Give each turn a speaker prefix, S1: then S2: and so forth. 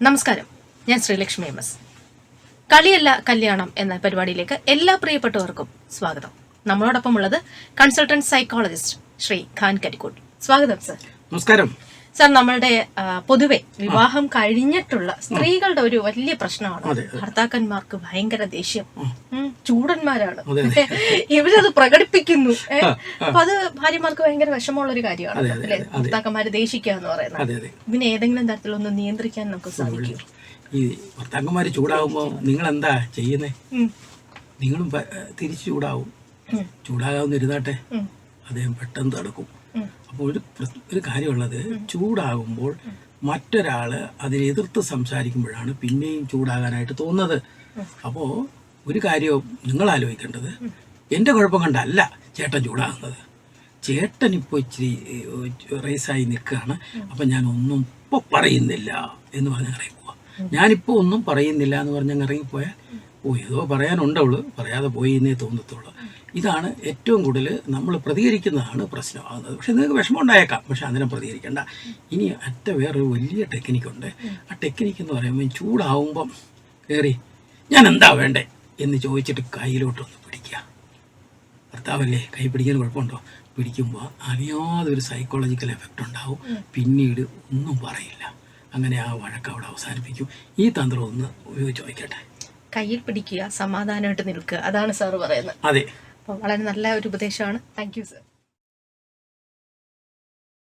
S1: നമസ്കാരം. ഞാൻ Sreelakshmi M S. കളിയല്ല കല്യാണം എന്ന പരിപാടിയിലേക്ക് എല്ലാ പ്രിയപ്പെട്ടവർക്കും സ്വാഗതം. നമ്മളോടൊപ്പം ഉള്ളത് കൺസൾട്ടന്റ് സൈക്കോളജിസ്റ്റ് ശ്രീ ഖാൻ കരിക്കോട്. സ്വാഗതം സർ
S2: നമസ്കാരം.
S1: സർ നമ്മളുടെ പൊതുവെ വിവാഹം കഴിഞ്ഞിട്ടുള്ള സ്ത്രീകളുടെ ഒരു വലിയ പ്രശ്നമാണ്. ഭർത്താക്കന്മാർക്ക് ഭയങ്കര ദേഷ്യം. ചൂടന്മാരാണ്. ഇവരത് പ്രകടിപ്പിക്കുന്നു. അപ്പൊ അത് ഭാര്യമാർക്ക് ഭയങ്കര വിഷമമുള്ള ഒരു കാര്യമാണ് അല്ലെ. ഭർത്താക്കന്മാര് ദേഷിക്കുക എന്ന് പറയുന്നത് ഇതിനെ ഏതെങ്കിലും തരത്തിലൊന്ന് നിയന്ത്രിക്കാൻ നമുക്ക് സാധിക്കും
S2: ഈ ഭർത്താക്കന്മാർ ചൂടാകുമ്പോൾ നിങ്ങൾ എന്താ ചെയ്യുന്നേ നിങ്ങളും തിരിച്ച് ചൂടാവും. ചൂടാകാവുന്ന ഇരുന്നാട്ടെ. അദ്ദേഹം പെട്ടെന്ന് തടുക്കും. അപ്പോൾ ഒരു ഒരു കാര്യമുള്ളത് ചൂടാകുമ്പോൾ മറ്റൊരാൾ അതിനെ എതിർത്ത് സംസാരിക്കുമ്പോഴാണ് പിന്നെയും ചൂടാകാനായിട്ട് തോന്നുന്നത്. അപ്പോൾ ഒരു കാര്യവും നിങ്ങൾ ആലോചിക്കേണ്ടത് എന്റെ കുഴപ്പം കണ്ടല്ല ചേട്ടൻ ചൂടാകുന്നത്. ചേട്ടൻ ഇപ്പോൾ ഇച്ചിരി റേസായി നിൽക്കുകയാണ്. അപ്പം ഞാൻ ഒന്നും ഇപ്പോൾ പറയുന്നില്ല എന്ന് പറഞ്ഞ് ഇറങ്ങിപ്പോവാ. ഞാനിപ്പോൾ ഒന്നും പറയുന്നില്ല എന്ന് പറഞ്ഞ് ഇറങ്ങിപ്പോയാൽ ഓ ഏതോ പറയാനുണ്ടവൾ പറയാതെ പോയി എന്നേ തോന്നത്തുള്ളൂ. ഇതാണ് ഏറ്റവും കൂടുതൽ നമ്മൾ പ്രതികരിക്കുന്നതാണ് പ്രശ്നമാകുന്നത് പക്ഷെ നിങ്ങൾക്ക് വിഷമം ഉണ്ടായേക്കാം പക്ഷെ അതിനെ പ്രതികരിക്കേണ്ട. ഇനി അറ്റ വേറൊരു വലിയ ടെക്നിക്കുണ്ട് ആ ടെക്നിക്ക് എന്ന് പറയുമ്പോൾ ചൂടാവുമ്പം കയറി ഞാൻ എന്താ വേണ്ടേ? എന്ന് ചോദിച്ചിട്ട് കയ്യിലോട്ടൊന്ന് പിടിക്കുക. ഭർത്താവല്ലേ കൈ പിടിക്കാൻ കുഴപ്പമുണ്ടോ? പിടിക്കുമ്പോൾ അറിയാതെ ഒരു സൈക്കോളജിക്കൽ എഫക്റ്റ് ഉണ്ടാവും. പിന്നീട് ഒന്നും പറയില്ല. അങ്ങനെ ആ വഴക്ക് അവിടെ അവസാനിപ്പിക്കും. ഈ തന്ത്രം ഒന്ന് ഉപയോഗിച്ച് നോക്കട്ടെ
S1: കയ്യിൽ പിടിക്കുക സമാധാനമായിട്ട് നിൽക്കുക. അതാണ് സാർ പറയുന്നത്.
S2: അതെ.
S1: അപ്പോൾ വളരെ നല്ല ഒരു ഉപദേശമാണ്. Thank you sir.